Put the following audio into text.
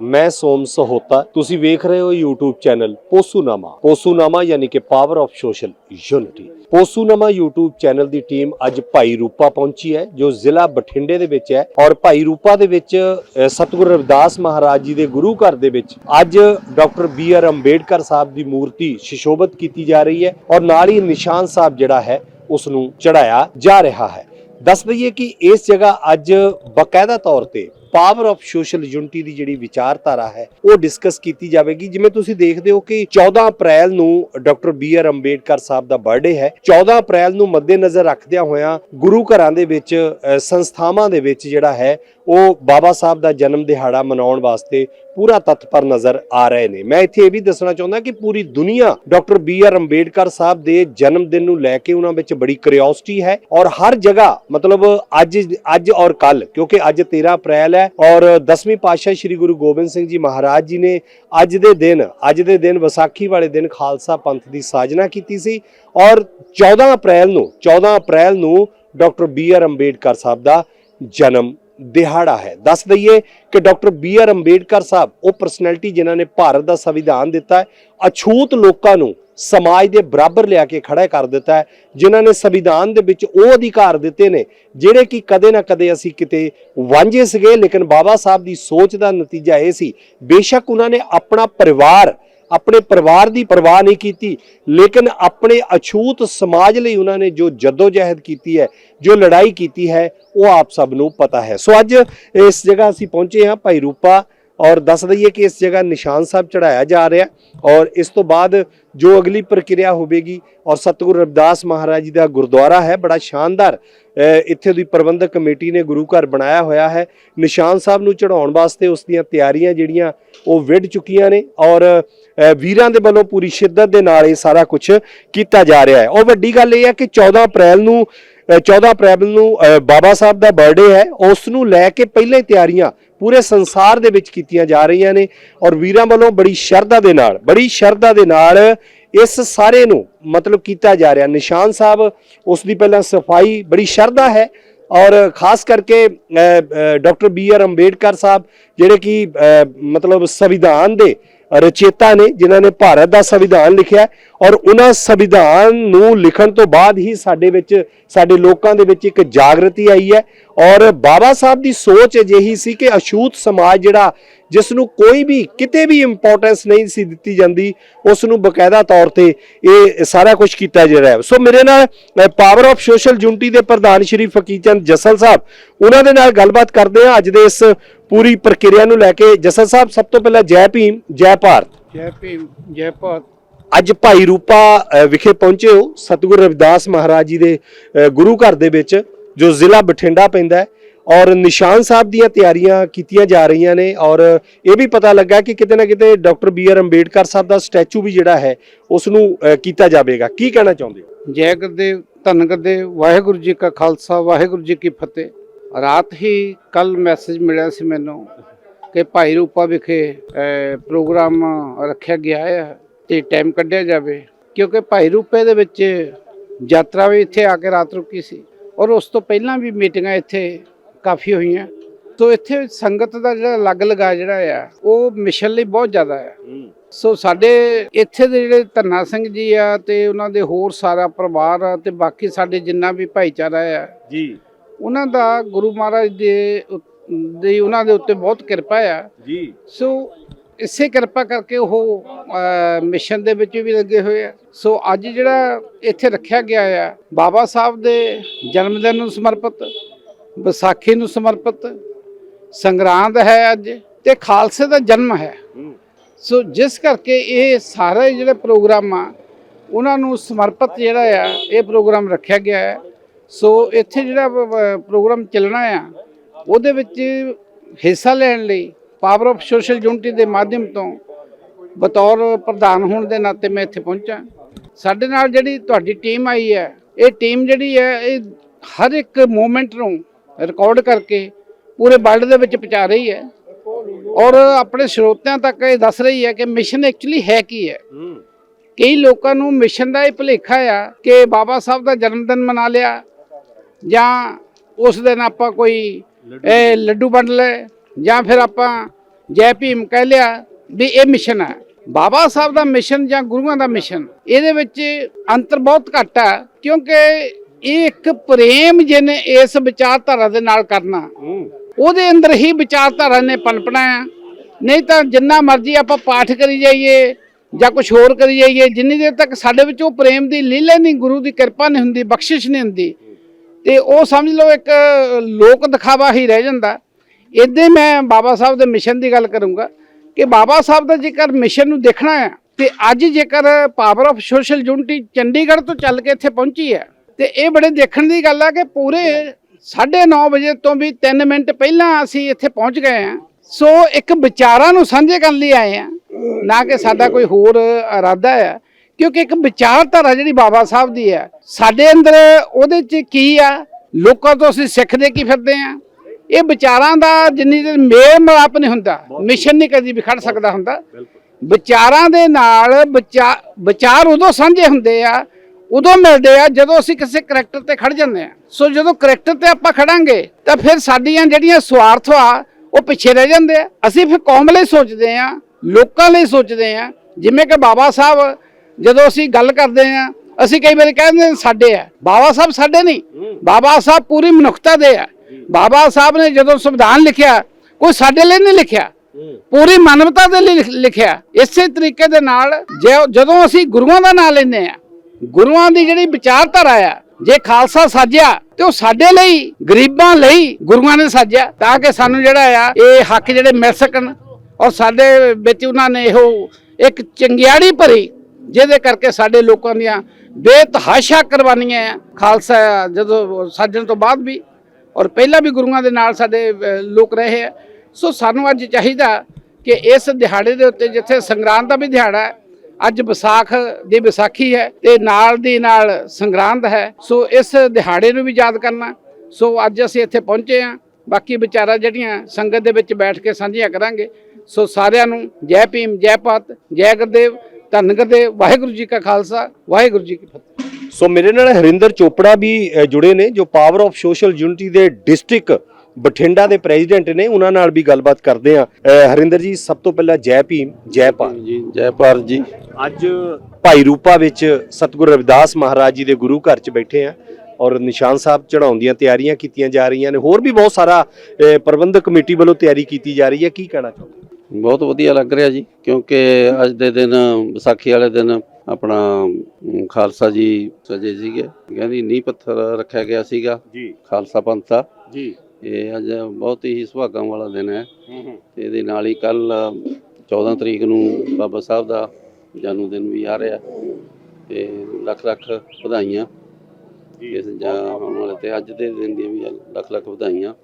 ਮੈਂ ਸੋਮ ਸਹੋਤਾ ਤੁਸੀਂ ਵੇਖ ਰਹੇ ਹੋ YouTube ਚੈਨਲ ਪੋਸੂਨਾਮਾ। ਪੋਸੂਨਾਮਾ ਯਾਨੀ ਕਿ ਪਾਵਰ ਆਫ ਸੋਸ਼ਲ ਯੂਨਿਟੀ ਪੋਸੂਨਾਮਾ YouTube ਚੈਨਲ ਦੀ ਟੀਮ ਅੱਜ ਭਾਈ ਰੂਪਾ ਪਹੁੰਚੀ ਹੈ ਜੋ ਜ਼ਿਲ੍ਹਾ ਬਠਿੰਡੇ ਦੇ ਵਿੱਚ ਹੈ। ਔਰ ਭਾਈ ਰੂਪਾ ਦੇ ਵਿੱਚ ਅ, ਸਤਿਗੁਰੂ ਰਵਿਦਾਸ ਮਹਾਰਾਜ ਜੀ ਦੇ ਗੁਰੂ ਘਰ ਦੇ ਵਿੱਚ ਅੱਜ doctor B R Ambedkar Sahib ਦੀ ਮੂਰਤੀ ਸ਼ਿਸ਼ੋਭਤ ਕੀਤੀ ਜਾ ਰਹੀ ਹੈ ਔਰ ਨਾਲ ਹੀ ਨਿਸ਼ਾਨ ਸਾਹਿਬ ਜਿਹੜਾ ਹੈ ਉਸ ਨੂੰ ਚੜਾਇਆ ਜਾ ਰਿਹਾ ਹੈ। ਦੱਸ ਦਈਏ ਕਿ ਇਸ ਜਗ੍ਹਾ ਅੱਜ ਬਕਾਇਦਾ ਤੌਰ ਤੇ ਪਾਵਰ ਆਫ ਸੋਸ਼ਲ ਯੂਨਿਟੀ ਦੀ ਜਿਹੜੀ ਵਿਚਾਰਧਾਰਾ ਹੈ, ਉਹ ਡਿਸਕਸ ਕੀਤੀ ਜਾਵੇਗੀ। ਜਿਵੇਂ ਤੁਸੀਂ ਦੇਖਦੇ ਹੋ ਕਿ 14 ਅਪ੍ਰੈਲ ਨੂੰ doctor B R Ambedkar Sahib ਦਾ ਬਰਥਡੇ ਹੈ। 14 ਅਪ੍ਰੈਲ ਨੂੰ ਮੱਦੇਨਜ਼ਰ ਰੱਖਦਿਆਂ ਹੋਇਆਂ ਗੁਰੂ ਘਰਾਂ ਦੇ ਵਿੱਚ ਸੰਸਥਾਵਾਂ ਦੇ ਵਿੱਚ ਜਿਹੜਾ ਹੈ, ਉਹ ਬਾਬਾ ਸਾਹਿਬ ਦਾ ਜਨਮ ਦਿਹਾੜਾ ਮਨਾਉਣ ਵਾਸਤੇ ਪੂਰਾ ਤਤਪਰ ਨਜ਼ਰ ਆ ਰਹੇ ਨੇ। ਮੈਂ ਇੱਥੇ ਇਹ ਵੀ ਦੱਸਣਾ ਚਾਹੁੰਦਾ ਕਿ ਪੂਰੀ ਦੁਨੀਆ doctor B R Ambedkar Sahib ਦੇ ਜਨਮ ਦਿਨ ਨੂੰ ਲੈ ਕੇ ਉਹਨਾਂ ਵਿੱਚ ਬੜੀ ਕਿਉਰਿਓਸਿਟੀ ਹੈ। ਔਰ ਹਰ ਜਗ੍ਹਾ, ਮਤਲਬ ਅੱਜ ਅੱਜ ਔਰ ਕੱਲ ਕਿਉਂਕਿ ਅੱਜ 13 ਅਪ੍ਰੈਲ ਹੈ ਔਰ 10ਵੀਂ ਪਾਤਸ਼ਾਹ ਸ੍ਰੀ ਗੁਰੂ ਗੋਬਿੰਦ ਸਿੰਘ ਜੀ ਮਹਾਰਾਜ ਜੀ ਨੇ ਅੱਜ ਦੇ ਦਿਨ, ਅੱਜ ਦੇ ਦਿਨ ਵਿਸਾਖੀ ਵਾਲੇ ਦਿਨ ਖਾਲਸਾ ਪੰਥ ਦੀ ਸਾਜਨਾ ਕੀਤੀ ਸੀ ਔਰ 14 ਅਪ੍ਰੈਲ ਨੂੰ 14 ਅਪ੍ਰੈਲ ਨੂੰ doctor B R Ambedkar Sahib ਦਾ ਜਨਮ ਦਿਹਾੜਾ ਹੈ। ਦੱਸ ਦਈਏ ਕਿ doctor B R Ambedkar Sahib ਉਹ ਪਰਸਨੈਲਿਟੀ ਜਿਨ੍ਹਾਂ ਨੇ ਭਾਰਤ ਦਾ ਸੰਵਿਧਾਨ ਦਿੱਤਾ ਹੈ, ਅਛੂਤ ਲੋਕਾਂ ਨੂੰ ਸਮਾਜ ਦੇ ਬਰਾਬਰ ਲਿਆ ਕੇ ਖੜਾ ਕਰ ਦਿੱਤਾ ਹੈ, ਜਿਨ੍ਹਾਂ ਨੇ ਸੰਵਿਧਾਨ ਦੇ ਵਿੱਚ ਉਹ ਅਧਿਕਾਰ ਦਿੱਤੇ ਨੇ, ਜਿਹੜੇ ਕਿ ਕਦੇ ਨਾ ਕਦੇ ਅਸੀਂ ਕਿਤੇ ਵਾਂਝੇ ਸੀਗੇ, ਲੇਕਿਨ ਬਾਬਾ ਸਾਹਿਬ ਦੀ ਸੋਚ ਦਾ ਨਤੀਜਾ ਇਹ ਸੀ, ਬੇਸ਼ੱਕ ਉਹਨਾਂ ਨੇ ਆਪਣਾ ਪਰਿਵਾਰ, ਆਪਣੇ ਪਰਿਵਾਰ ਦੀ ਪਰਵਾਹ ਨਹੀਂ ਕੀਤੀ, ਲੇਕਿਨ ਆਪਣੇ ਅਛੂਤ ਸਮਾਜ ਲਈ ਉਹਨਾਂ ਨੇ ਜੋ ਜਦੋਜਹਿਦ ਕੀਤੀ ਹੈ, ਜੋ ਲੜਾਈ ਕੀਤੀ ਹੈ, ਉਹ ਆਪ ਸਭ ਨੂੰ ਪਤਾ ਹੈ। ਸੋ ਅੱਜ ਇਸ ਜਗ੍ਹਾ ਅਸੀਂ ਪਹੁੰਚੇ ਹਾਂ ਭਾਈ ਰੂਪਾ ਔਰ ਦੱਸ ਦਈਏ ਕਿ ਇਸ ਜਗ੍ਹਾ ਨਿਸ਼ਾਨ ਸਾਹਿਬ ਚੜਾਇਆ ਜਾ ਰਿਹਾ ਔਰ ਇਸ ਤੋਂ ਬਾਅਦ ਜੋ ਅਗਲੀ ਪ੍ਰਕਿਰਿਆ ਹੋਵੇਗੀ ਔਰ ਸਤਿਗੁਰੂ ਰਵਿਦਾਸ ਮਹਾਰਾਜ ਜੀ ਦਾ ਗੁਰਦੁਆਰਾ ਹੈ, ਬੜਾ ਸ਼ਾਨਦਾਰ ਇੱਥੇ ਦੀ ਪ੍ਰਬੰਧਕ ਕਮੇਟੀ ਨੇ ਗੁਰੂ ਘਰ ਬਣਾਇਆ ਹੋਇਆ ਹੈ। ਨਿਸ਼ਾਨ ਸਾਹਿਬ ਨੂੰ ਚੜਾਉਣ ਵਾਸਤੇ ਉਸ ਦੀਆਂ ਤਿਆਰੀਆਂ ਜਿਹੜੀਆਂ ਉਹ ਵਿੱਢ ਚੁੱਕੀਆਂ ਨੇ ਔਰ ਵੀਰਾਂ ਦੇ ਵੱਲੋਂ ਪੂਰੀ ਸ਼ਿੱਦਤ ਦੇ ਨਾਲ ਇਹ ਸਾਰਾ ਕੁਝ ਕੀਤਾ ਜਾ ਰਿਹਾ ਹੈ। ਔਰ ਵੱਡੀ ਗੱਲ ਇਹ ਹੈ ਕਿ 14 ਅਪ੍ਰੈਲ ਨੂੰ 14 ਅਪ੍ਰੈਲ ਨੂੰ ਬਾਬਾ ਸਾਹਿਬ ਦਾ ਬਰਥਡੇ ਹੈ। ਉਸ ਨੂੰ ਲੈ ਕੇ ਪਹਿਲਾਂ ਤਿਆਰੀਆਂ ਪੂਰੇ ਸੰਸਾਰ ਦੇ ਵਿੱਚ ਕੀਤੀਆਂ ਜਾ ਰਹੀਆਂ ਨੇ ਔਰ ਵੀਰਾਂ ਵੱਲੋਂ ਬੜੀ ਸ਼ਰਧਾ ਦੇ ਨਾਲ, ਬੜੀ ਸ਼ਰਧਾ ਦੇ ਨਾਲ ਇਸ ਸਾਰੇ ਨੂੰ ਮਤਲਬ ਕੀਤਾ ਜਾ ਰਿਹਾ। ਨਿਸ਼ਾਨ ਸਾਹਿਬ, ਉਸ ਦੀ ਪਹਿਲਾਂ ਸਫ਼ਾਈ ਬੜੀ ਸ਼ਰਧਾ ਹੈ ਔਰ ਖਾਸ ਕਰਕੇ doctor B R Ambedkar Sahib, ਜਿਹੜੇ ਕਿ ਮਤਲਬ ਸੰਵਿਧਾਨ ਦੇ ਰਚੇਤਾ ਨੇ, ਜਿਨ੍ਹਾਂ ਨੇ ਭਾਰਤ ਦਾ ਸੰਵਿਧਾਨ ਲਿਖਿਆ। ਔਰ ਉਹਨਾਂ ਸੰਵਿਧਾਨ ਨੂੰ ਲਿਖਣ ਤੋਂ ਬਾਅਦ ਹੀ ਸਾਡੇ ਵਿੱਚ, ਸਾਡੇ ਲੋਕਾਂ ਦੇ ਵਿੱਚ ਇੱਕ ਜਾਗਰਤੀ ਆਈ ਹੈ। ਔਰ ਬਾਬਾ ਸਾਹਿਬ ਦੀ ਸੋਚ ਅਜਿਹੀ ਸੀ ਕਿ ਅਛੂਤ ਸਮਾਜ ਜਿਹੜਾ, ਜਿਸ ਨੂੰ ਕੋਈ ਵੀ, ਕਿਤੇ ਵੀ ਇੰਪੋਰਟੈਂਸ ਨਹੀਂ ਸੀ ਦਿੱਤੀ ਜਾਂਦੀ, ਉਸ ਨੂੰ ਬਕਾਇਦਾ ਤੌਰ ਤੇ ਇਹ ਸਾਰਾ ਕੁਝ ਕੀਤਾ ਜਾ ਰਿਹਾ ਸੋ ਮੇਰੇ ਨਾਲ ਪਾਵਰ ਆਫ ਸੋਸ਼ਲ ਯੂਨਿਟੀ ਦੇ ਪ੍ਰਧਾਨ ਸ਼੍ਰੀ ਫਕੀਰਚੰਦ ਜਸਲ ਸਾਹਿਬ, ਉਹਨਾਂ ਦੇ ਨਾਲ ਗੱਲਬਾਤ ਕਰਦੇ ਹਾਂ ਅੱਜ ਦੇ ਇਸ ਪੂਰੀ ਪ੍ਰਕਿਰਿਆ ਨੂੰ ਲੈ ਕੇ। ਜਸਲ ਸਾਹਿਬ, ਸਭ ਤੋਂ ਪਹਿਲਾਂ ਜੈ ਭੀਮ, ਜੈ ਭਾਰਤ। ਜੈ ਭੀਮ, ਜੈ ਭਾਰਤ। ਅੱਜ ਭਾਈ ਰੂਪਾ ਵਿਖੇ ਪਹੁੰਚੇ ਹੋ ਸਤਿਗੁਰੂ ਰਵਿਦਾਸ ਮਹਾਰਾਜ ਜੀ ਦੇ ਗੁਰੂ ਘਰ ਦੇ ਵਿੱਚ, ਜੋ ਜ਼ਿਲ੍ਹਾ ਬਠਿੰਡਾ ਪੈਂਦਾ ਹੈ ਔਰ ਨਿਸ਼ਾਨ ਸਾਹਿਬ ਦੀਆਂ ਤਿਆਰੀਆਂ ਕੀਤੀਆਂ ਜਾ ਰਹੀਆਂ ਨੇ ਔਰ ਇਹ ਵੀ ਪਤਾ ਲੱਗਾ ਕਿ ਕਿਤੇ ਨਾ ਕਿਤੇ doctor B R Ambedkar Sahib ਦਾ ਸਟੈਚੂ ਵੀ ਜਿਹੜਾ ਹੈ ਉਸ ਨੂੰ ਕੀਤਾ ਜਾਵੇਗਾ। ਕੀ ਕਹਿਣਾ ਚਾਹੁੰਦੇ ਹੋ? ਜੈ ਗੁਰਦੇਵ, ਧੰਨ ਗੁਰਦੇਵ, ਵਾਹਿਗੁਰੂ ਜੀ ਕਾ ਖਾਲਸਾ, ਵਾਹਿਗੁਰੂ ਜੀ ਕੀ ਫਤਿਹ। ਰਾਤ ਹੀ ਕੱਲ ਮੈਸੇਜ ਮਿਲਿਆ ਸੀ ਮੈਨੂੰ ਕਿ ਭਾਈ ਰੂਪਾ ਵਿਖੇ ਪ੍ਰੋਗਰਾਮ ਰੱਖਿਆ ਗਿਆ ਹੈ। ਤੇ ਟਾਈਮ ਕੱਢਿਆ ਜਾਵੇ ਕਿਉਂਕਿ ਭਾਈ ਰੂਪੇ ਦੇ ਵਿੱਚ ਯਾਤਰਾ ਵੀ ਇੱਥੇ ਆ ਕੇ ਰਾਤ ਰੁਕੀ ਸੀ ਔਰ ਉਸ ਤੋਂ ਪਹਿਲਾਂ ਵੀ ਮੀਟਿੰਗਾਂ ਇੱਥੇ ਕਾਫੀ ਹੋਈਆਂ। ਸੋ ਇੱਥੇ ਸੰਗਤ ਦਾ ਜਿਹੜਾ ਲੱਗ ਲਗਾ ਜਿਹੜਾ ਆ ਉਹ ਮਿਸ਼ਨ ਲਈ ਬਹੁਤ ਜ਼ਿਆਦਾ ਹੈ। ਸੋ ਸਾਡੇ ਇੱਥੇ ਦੇ ਜਿਹੜੇ ਧੰਨਾ ਸਿੰਘ ਜੀ ਆ ਤੇ ਉਹਨਾਂ ਦੇ ਹੋਰ ਸਾਰਾ ਪਰਿਵਾਰ ਆ ਤੇ ਬਾਕੀ ਸਾਡੇ ਜਿੰਨਾ ਵੀ ਭਾਈਚਾਰਾ ਆ ਜੀ। ਉਹਨਾਂ ਦਾ ਗੁਰੂ ਮਹਾਰਾਜ ਦੇ ਦੀ ਉਹਨਾਂ ਦੇ ਉੱਤੇ ਬਹੁਤ ਕਿਰਪਾ ਆ। ਜੀ। ਸੋ ਇਸੇ ਕਿਰਪਾ ਕਰਕੇ ਉਹ ਮਿਸ਼ਨ ਦੇ ਵਿੱਚ ਵੀ ਲੱਗੇ ਹੋਏ ਆ। ਸੋ ਅੱਜ ਜਿਹੜਾ ਇੱਥੇ ਰੱਖਿਆ ਗਿਆ ਆ ਬਾਬਾ ਸਾਹਿਬ ਦੇ ਜਨਮ ਦਿਨ ਨੂੰ ਸਮਰਪਿਤ ਵਿਸਾਖੀ ਨੂੰ ਸਮਰਪਿਤ ਸੰਗਰਾਂਦ ਹੈ ਅੱਜ ਤੇ ਖਾਲਸੇ ਦਾ ਜਨਮ ਹੈ। ਸੋ ਜਿਸ ਕਰਕੇ ਇਹ ਸਾਰੇ ਜਿਹੜੇ ਪ੍ਰੋਗਰਾਮ ਆ ਉਹਨਾਂ ਨੂੰ ਸਮਰਪਿਤ ਜਿਹੜਾ ਆ ਇਹ ਪ੍ਰੋਗਰਾਮ ਰੱਖਿਆ ਗਿਆ ਹੈ। ਸੋ ਇੱਥੇ ਜਿਹੜਾ ਪ੍ਰੋਗਰਾਮ ਚੱਲਣਾ ਆ ਉਹਦੇ ਵਿੱਚ ਹਿੱਸਾ ਲੈਣ ਲਈ ਪਾਵਰ ਆਫ ਸੋਸ਼ਲ ਯੂਨਿਟੀ ਦੇ ਮਾਧਿਅਮ ਤੋਂ ਬਤੌਰ ਪ੍ਰਧਾਨ ਹੋਣ ਦੇ ਨਾਤੇ ਮੈਂ ਇੱਥੇ ਪਹੁੰਚਾ। ਸਾਡੇ ਨਾਲ ਜਿਹੜੀ ਤੁਹਾਡੀ ਟੀਮ ਆਈ ਹੈ ਇਹ ਟੀਮ ਜਿਹੜੀ ਹੈ ਇਹ ਹਰ ਇੱਕ ਮੂਮੈਂਟ ਨੂੰ ਰਿਕਾਰਡ ਕਰਕੇ ਪੂਰੇ ਵਰਲਡ ਦੇ ਵਿੱਚ ਪਹੁੰਚਾ ਰਹੀ ਹੈ। ਔਰ ਆਪਣੇ ਸਰੋਤਿਆਂ ਤੱਕ ਇਹ ਦੱਸ ਰਹੀ ਹੈ ਕਿ ਮਿਸ਼ਨ ਐਕਚੁਅਲੀ ਹੈ ਕੀ ਹੈ। ਕਈ ਲੋਕਾਂ ਨੂੰ ਮਿਸ਼ਨ ਦਾ ਇਹ ਭੁਲੇਖਾ ਆ ਕਿ ਬਾਬਾ ਸਾਹਿਬ ਦਾ ਜਨਮ ਦਿਨ ਮਨਾ ਲਿਆ ਜਾਂ ਉਸ ਦਿਨ ਆਪਾਂ ਕੋਈ ਇਹ ਲੱਡੂ ਵੰਡ ਲਏ। ਜਾਂ ਫਿਰ ਆਪਾਂ ਜੈ ਭੀਮ ਕਹਿ ਲਿਆ ਵੀ ਇਹ ਮਿਸ਼ਨ ਹੈ। ਬਾਬਾ ਸਾਹਿਬ ਦਾ ਮਿਸ਼ਨ ਜਾਂ ਗੁਰੂਆਂ ਦਾ ਮਿਸ਼ਨ ਇਹਦੇ ਵਿੱਚ ਅੰਤਰ ਬਹੁਤ ਘੱਟ ਹੈ ਕਿਉਂਕਿ ਇਹ ਇੱਕ ਪ੍ਰੇਮ ਜਿਹਨੇ ਇਸ ਵਿਚਾਰਧਾਰਾ ਦੇ ਨਾਲ ਕਰਨਾ। ਉਹਦੇ ਅੰਦਰ ਹੀ ਵਿਚਾਰਧਾਰਾ ਨੇ ਪਨਪਣਾ ਆ ਨਹੀਂ ਤਾਂ ਜਿੰਨਾ ਮਰਜ਼ੀ ਆਪਾਂ ਪਾਠ ਕਰੀ ਜਾਈਏ ਜਾਂ ਕੁਝ ਹੋਰ ਕਰੀ ਜਾਈਏ ਜਿੰਨੀ ਦੇਰ ਤੱਕ ਸਾਡੇ ਵਿੱਚ ਉਹ ਪ੍ਰੇਮ ਦੀ ਲੀਲਾ ਨਹੀਂ ਗੁਰੂ ਦੀ ਕਿਰਪਾ ਨਹੀਂ ਹੁੰਦੀ ਬਖਸ਼ਿਸ਼ ਨਹੀਂ ਹੁੰਦੀ ਤੇ ਉਹ ਸਮਝ ਲਓ ਇੱਕ ਲੋਕ ਦਿਖਾਵਾ ਹੀ ਰਹਿ ਜਾਂਦਾ। ਇਦਾਂ ਮੈਂ ਬਾਬਾ ਸਾਹਿਬ ਦੇ ਮਿਸ਼ਨ ਦੀ ਗੱਲ ਕਰੂੰਗਾ ਕਿ ਬਾਬਾ ਸਾਹਿਬ ਦਾ ਜੇਕਰ ਮਿਸ਼ਨ ਨੂੰ ਦੇਖਣਾ ਹੈ, ਤੇ ਅੱਜ ਜੇਕਰ power of social unity Chandigarh ਤੋਂ ਚੱਲ ਕੇ ਇੱਥੇ ਪਹੁੰਚੀ ਹੈ, ਤੇ ਇਹ ਬੜੇ ਦੇਖਣ ਦੀ ਗੱਲ ਆ ਕਿ ਪੂਰੇ 9:30 ਵਜੇ ਤੋਂ ਵੀ 3 ਮਿੰਟ ਪਹਿਲਾਂ ਅਸੀਂ ਇੱਥੇ ਪਹੁੰਚ ਗਏ ਹਾਂ। ਸੋ ਇੱਕ ਵਿਚਾਰਾਂ ਨੂੰ ਸਾਂਝੇ ਕਰਨ ਲਈ ਆਏ ਆ ਨਾ ਕਿ ਸਾਡਾ ਕੋਈ ਹੋਰ ਇਰਾਦਾ ਹੈ, ਕਿਉਂਕਿ ਇੱਕ ਵਿਚਾਰਧਾਰਾ ਜਿਹੜੀ ਬਾਬਾ ਸਾਹਿਬ ਦੀ ਹੈ, ਸਾਡੇ ਅੰਦਰ ਉਹਦੇ 'ਚ ਕੀ ਆ, ਲੋਕਾਂ ਤੋਂ ਅਸੀਂ ਸਿੱਖਦੇ ਕੀ ਫਿਰਦੇ ਆ ਇਹ ਵਿਚਾਰਾਂ ਦਾ ਜਿੰਨੀ ਦੇਰ ਮੇਲ ਮਿਲਾਪ ਨਹੀਂ ਹੁੰਦਾ ਮਿਸ਼ਨ ਨਹੀਂ ਕਦੀ ਵੀ ਖੜ ਸਕਦਾ ਹੁੰਦਾ। ਵਿਚਾਰਾਂ ਦੇ ਨਾਲ ਵਿਚਾ- ਵਿਚਾਰ ਉਦੋਂ ਸਾਂਝੇ ਹੁੰਦੇ ਆ ਉਦੋਂ ਮਿਲਦੇ ਆ ਜਦੋਂ ਅਸੀਂ ਕਿਸੇ ਕਰੈਕਟਰ ਤੇ ਖੜ ਜਾਂਦੇ ਆ। ਸੋ ਜਦੋਂ ਕਰੈਕਟਰ ਤੇ ਆਪਾਂ ਖੜਾਂਗੇ ਤਾਂ ਫਿਰ ਸਾਡੀਆਂ ਜਿਹੜੀਆਂ ਸਵਾਰਥ ਆ ਉਹ ਪਿੱਛੇ ਰਹਿ ਜਾਂਦੇ ਆ। ਅਸੀਂ ਫਿਰ ਕੌਮ ਲਈ ਸੋਚਦੇ ਆ ਲੋਕਾਂ ਲਈ ਸੋਚਦੇ ਆ। ਜਿਵੇਂ ਕਿ ਬਾਬਾ ਸਾਹਿਬ ਜਦੋਂ ਅਸੀਂ ਗੱਲ ਕਰਦੇ ਆ ਅਸੀਂ ਕਈ ਵਾਰੀ ਕਹਿੰਦੇ ਸਾਡੇ ਆ। ਬਾਬਾ ਸਾਹਿਬ ਸਾਡੇ ਨਹੀਂ। ਬਾਬਾ ਸਾਹਿਬ ਪੂਰੀ ਮਨੁੱਖਤਾ ਦੇ ਆ। ਬਾਬਾ ਸਾਹਿਬ ਨੇ ਜਦੋਂ ਸੰਵਿਧਾਨ ਲਿਖਿਆ ਕੋਈ ਸਾਡੇ ਲਈ ਨਹੀਂ ਲਿਖਿਆ। ਪੂਰੀ ਮਾਨਵਤਾ ਦੇ ਲਈ ਲਿਖ- ਲਿਖਿਆ। ਇਸੇ ਤਰੀਕੇ ਦੇ ਨਾਲ ਜਦੋਂ ਅਸੀਂ ਗੁਰੂਆਂ ਦਾ ਨਾਮ ਲੈਂਦੇ ਆ ਗੁਰੂਆਂ ਦੀ ਜਿਹੜੀ ਵਿਚਾਰਧਾਰਾ ਆ ਜੇ ਖਾਲਸਾ ਸਾਜਿਆ ਤੇ ਉਹ ਸਾਡੇ ਲਈ ਗਰੀਬਾਂ ਲਈ ਗੁਰੂਆਂ ਨੇ ਸਾਜਿਆ ਤਾਂ ਕਿ ਸਾਨੂੰ ਜਿਹੜਾ ਆ ਇਹ ਹੱਕ ਜਿਹੜੇ ਮਿਲ ਸਕਣ। ਔਰ ਸਾਡੇ ਵਿੱਚ ਉਹਨਾਂ ਨੇ ਇਹੋ ਇੱਕ ਚੰਗਿਆੜੀ ਭਰੀ ਜਿਹਦੇ ਕਰਕੇ ਸਾਡੇ ਲੋਕਾਂ ਦੀਆਂ ਬੇਤਹਾਸ਼ਾ ਕੁਰਬਾਨੀਆਂ ਆ। ਖਾਲਸਾ ਜਦੋਂ ਸਾਜਣ ਤੋਂ ਬਾਅਦ ਵੀ ਔਰ ਪਹਿਲਾਂ ਵੀ ਗੁਰੂਆਂ ਦੇ ਨਾਲ ਸਾਡੇ ਲੋਕ ਰਹੇ ਆ। ਸੋ ਸਾਨੂੰ ਅੱਜ ਚਾਹੀਦਾ ਕਿ ਇਸ ਦਿਹਾੜੇ ਦੇ ਉੱਤੇ ਜਿੱਥੇ ਸੰਗਰਾਂਦ ਦਾ ਵੀ ਦਿਹਾੜਾ ਹੈ, ਅੱਜ ਵਿਸਾਖ ਦੀ ਵਿਸਾਖੀ ਹੈ ਤੇ ਨਾਲ ਦੀ ਨਾਲ ਸੰਗਰਾਂਦ ਹੈ। ਸੋ ਇਸ ਦਿਹਾੜੇ ਨੂੰ ਵੀ ਯਾਦ ਕਰਨਾ। ਸੋ ਅੱਜ ਅਸੀਂ ਇੱਥੇ ਪਹੁੰਚੇ ਹਾਂ। ਬਾਕੀ ਵਿਚਾਰਾ ਜਿਹੜੀਆਂ ਸੰਗਤ ਦੇ ਵਿੱਚ ਬੈਠ ਕੇ ਸਾਂਝੀਆਂ ਕਰਾਂਗੇ। ਸੋ ਸਾਰਿਆਂ ਨੂੰ ਜੈ ਭੀਮ, ਜੈ ਪਤ ਜੈ ਗੁਰਦੇਵ, ਧੰਨ ਗੁਰਦੇਵ, ਵਾਹਿਗੁਰੂ ਜੀ ਕਾ ਖਾਲਸਾ, ਵਾਹਿਗੁਰੂ ਜੀ ਕੀ ਫਤਿਹ। ਸੋ ਮੇਰੇ ਨਾਲ ਹਰਿੰਦਰ ਚੋਪੜਾ ਵੀ ਜੁੜੇ ਨੇ ਜੋ ਪਾਵਰ ਆਫ ਸੋਸ਼ਲ ਯੂਨਿਟੀ ਦੇ ਡਿਸਟ੍ਰਿਕਟ ਬਠਿੰਡਾ ਦੇ ਪ੍ਰੈਜ਼ੀਡੈਂਟ ਨੇ ਉਹਨਾਂ ਨਾਲ ਵੀ ਗੱਲਬਾਤ ਕਰਦੇ ਆ ਹਰਿੰਦਰ ਜੀ ਸਭ ਤੋਂ ਪਹਿਲਾਂ ਜੈ ਭੀਮ ਜੈ ਭਾਰਤ। ਜੀ ਜੈ ਭਾਰਤ ਜੀ। ਅੱਜ ਭਾਈ ਰੂਪਾ ਵਿੱਚ ਸਤਿਗੁਰੂ ਰਵਿਦਾਸ ਮਹਾਰਾਜ ਜੀ ਦੇ ਗੁਰੂ ਘਰ 'ਚ ਬੈਠੇ ਆ ਔਰ ਨਿਸ਼ਾਨ ਸਾਹਿਬ ਚੜਾਉਣ ਦੀਆਂ ਤਿਆਰੀਆਂ ਕੀਤੀਆਂ ਜਾ ਰਹੀਆਂ ਨੇ। ਹੋਰ ਵੀ ਬਹੁਤ ਸਾਰਾ ਪ੍ਰਬੰਧਕ ਕਮੇਟੀ ਵੱਲੋਂ ਤਿਆਰੀ ਕੀਤੀ ਜਾ ਰਹੀ ਹੈ। ਕੀ ਕਹਿਣਾ ਚਾਹੁੰਦੇ ਬਹੁਤ ਵਧੀਆ ਲੱਗ ਰਿਹਾ ਜੀ ਕਿਉਂਕਿ ਅੱਜ ਦੇ ਦਿਨ ਵਿਸਾਖੀ ਵਾਲੇ ਦਿਨ ਆਪਣਾ ਖਾਲਸਾ ਜੀ ਸਜੇ ਸੀਗੇ। ਕਹਿੰਦੀ ਨੀਂਹ ਪੱਥਰ ਰੱਖਿਆ ਗਿਆ ਸੀਗਾ। ਜੀ। ਖਾਲਸਾ ਪੰਥ ਦਾ। ਜੀ। ਇਹ ਅੱਜ ਬਹੁਤ ਹੀ ਸੁਹਾਗਾਂ ਵਾਲਾ ਦਿਨ ਹੈ। ਤੇ ਇਹਦੇ ਨਾਲ ਹੀ ਕੱਲ 14 ਤਰੀਕ ਨੂੰ ਬਾਬਾ ਸਾਹਿਬ ਦਾ ਜਨਮ ਦਿਨ ਵੀ ਆ ਰਿਹਾ। ਤੇ ਲੱਖ ਲੱਖ ਵਧਾਈਆਂ। ਇਸ ਜਾਂ ਆਉਣ ਵਾਲੇ ਤੇ ਅੱਜ ਦੇ ਦਿਨ ਦੀਆਂ ਵੀ ਲੱਖ ਲੱਖ ਵਧਾਈਆਂ।